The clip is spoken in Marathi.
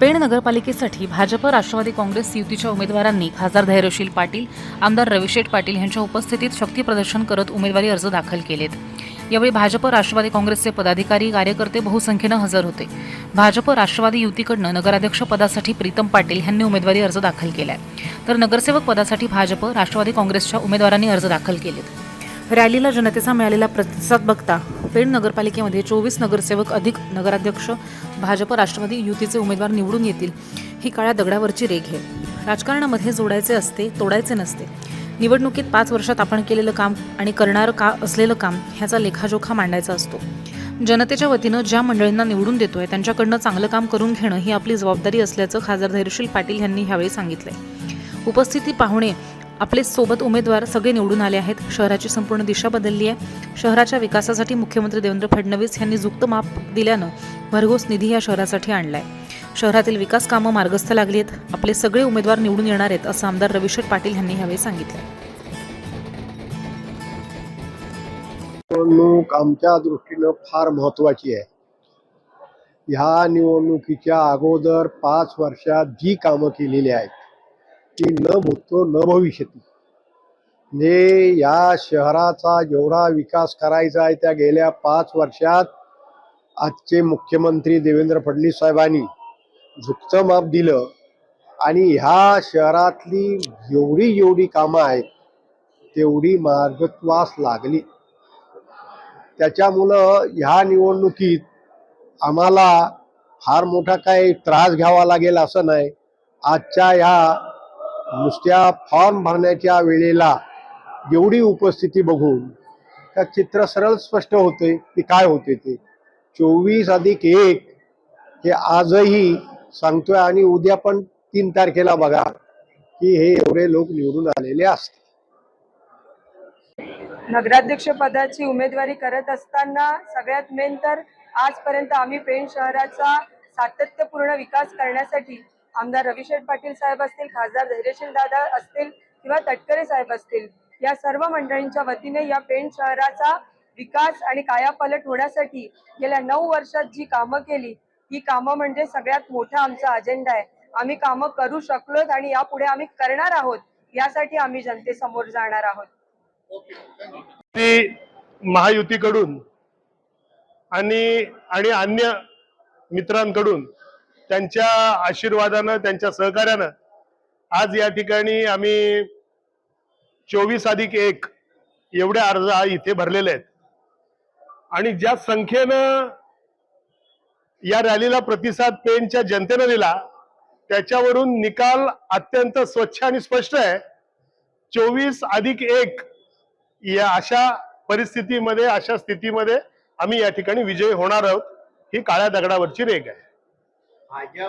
पेण नगरपालिकेसाठी भाजप राष्ट्रवादी काँग्रेस युतीच्या उमेदवारांनी खासदार धैर्यशील पाटील आमदार रविशेठ पाटील यांच्या उपस्थितीत शक्ती प्रदर्शन करत उमेदवारी अर्ज दाखल केलेत. यावेळी भाजप राष्ट्रवादी काँग्रेसचे पदाधिकारी कार्यकर्ते बहुसंख्येनं हजर होते. भाजप राष्ट्रवादी युतीकडनं नगराध्यक्ष पदासाठी प्रीतम पाटील यांनी उमेदवारी अर्ज दाखल केलाय. तर नगरसेवक पदासाठी भाजप राष्ट्रवादी काँग्रेसच्या उमेदवारांनी अर्ज दाखल केलेत. रॅलीला जनतेचा मिळालेला प्रतिसाद बघता पेण नगरपालिकेमध्ये चोवीस नगरसेवक अधिक नगराध्यक्ष भाजप राष्ट्रवादी युतीचे उमेदवार निवडून येतील ही काळ्या दगडावरची रेघ आहे. राजकारणामध्ये जोडायचे असते तोडायचे नसते. निवडणुकीत पाच वर्षात आपण केलेलं काम आणि करणारं का असलेलं काम ह्याचा लेखाजोखा मांडायचा असतो. जनतेच्या वतीनं ज्या मंडळींना निवडून देतोय त्यांच्याकडनं चांगलं काम करून घेणं ही आपली जबाबदारी असल्याचं खासदार धैर्यशील पाटील यांनी ह्यावेळी सांगितलंय. उपस्थिती पाहुणे आपले सोबत उमेदवार सगळे निवडून आले आहेत. शहराची संपूर्ण दिशा बदलली आहे. शहराच्या विकासासाठी मुख्यमंत्री देवेंद्र फडणवीस यांनी जुक्त माप दिल्यानं भरघोस निधी या शहरासाठी आणलाय. शहरातील विकास कामं मार्गस्थ लागली आहेत. आपले सगळे उमेदवार निवडून येणार आहेत असं आमदार रविशर पाटील यांनी यावेळी सांगितलं. निवडणूक आमच्या दृष्टीनं फार महत्वाची आहे. ह्या निवडणुकीच्या अगोदर पाच वर्षात जी कामं केलेली आहेत की न भूतो न भविष्यती. म्हणजे या शहराचा जेवढा विकास करायचा आहे त्या गेल्या पाच वर्षात आजचे मुख्यमंत्री देवेंद्र फडणवीस साहेबांनी झुकतं माप दिलं आणि ह्या शहरातली जेवढी जेवढी कामं आहेत तेवढी मार्गत्वास लागली. त्याच्यामुळं ह्या निवडणुकीत आम्हाला फार मोठा काही त्रास घ्यावा लागेल असं नाही. आजच्या ह्या नुसत्या फॉर्म भरण्याच्या वेळेला जेवढी उपस्थिती बघून त्या चित्र सरळ स्पष्ट होते की काय होते ते. चोवीस अधिक एक हे आजही सांगतोय आणि उद्या पण तीन तारखेला बघा की हे एवढे लोक निवडून आलेले असतात नगराध्यक्ष पदाची उमेदवारी करत असताना सगळ्यात मेन तर आजपर्यंत आम्ही पेण शहराचा सातत्यपूर्ण विकास करण्यासाठी आमदार रविशेठ पाटील साहेब असतील खासदार धैर्यशील दादा असतील किंवा तटकरे साहेब असतील या सर्व मंडळींच्या वतीने या पेण शहराचा विकास आणि कायापालट होण्यासाठी गेल्या नऊ वर्षात जी कामं केली ही कामं म्हणजे सगळ्यात मोठा आमचा अजेंडा आहे. आम्ही कामं करू शकलोत आणि यापुढे आम्ही करणार आहोत यासाठी आम्ही जनतेसमोर जाणार आहोत. महायुतीकडून आणि आणि अन्य मित्रांकडून त्यांच्या आशीर्वादानं त्यांच्या सहकार्यानं आज या ठिकाणी आम्ही चोवीस अधिक एक एवढे अर्ज इथे भरलेले आहेत. आणि ज्या संख्येनं या रॅलीला प्रतिसाद पेनच्या जनतेनं दिला त्याच्यावरून निकाल अत्यंत स्वच्छ आणि स्पष्ट आहे. चोवीस अधिक एक या अशा परिस्थितीमध्ये अशा स्थितीमध्ये आम्ही या ठिकाणी विजयी होणार आहोत. ही काळ्या दगडावरची रेग आहे. भाजपा